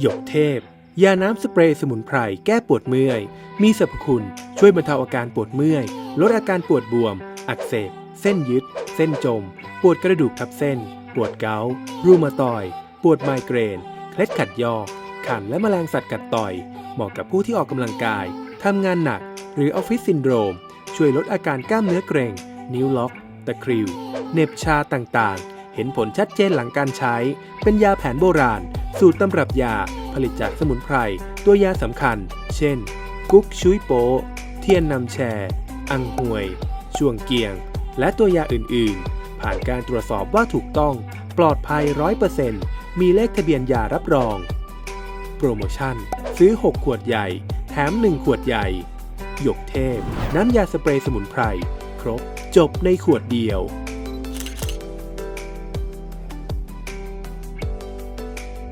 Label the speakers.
Speaker 1: หยกเทพ ยาน้ำสเปรย์สมุนไพรแก้ปวดเมื่อย มีสรรพคุณ ช่วยบรรเทาอาการปวดเมื่อย ลดอาการปวดบวม อักเสบ เส้นยึด เส้นจม ปวดกระดูกทับเส้น ปวดเกาต์รูมาตอย ปวดไมเกรน เคล็ดขัดยอกขันและแมลงสัตว์กัดต่อย เหมาะกับผู้ที่ออกกำลังกาย ทำงานหนัก หรือออฟฟิศซินโดรม ช่วยลดอาการกล้ามเนื้อเกร็ง นิ้วล็อก ตะคริวเหน็บชาต่างๆ เห็นผลชัดเจนหลังการใช้ เป็นยาแผนโบราณ สูตรตำรับยาผลิตจากสมุนไพร ตัวยาสำคัญ เช่น กุ๊กชุยโป เทียนนำแชร์ อังหวย ช่วงเกียง และตัวยาอื่น ๆ ผ่านการตรวจสอบว่าถูกต้อง ปลอดภัย 100%มีเลขทะเบียนยารับรอง โปรโมชั่น ซื้อ 6 ขวดใหญ่ แถม 1 ขวดใหญ่ หยกเทพ น้ำยาสเปรย์สมุนไพร ครบ จบในขวดเดียว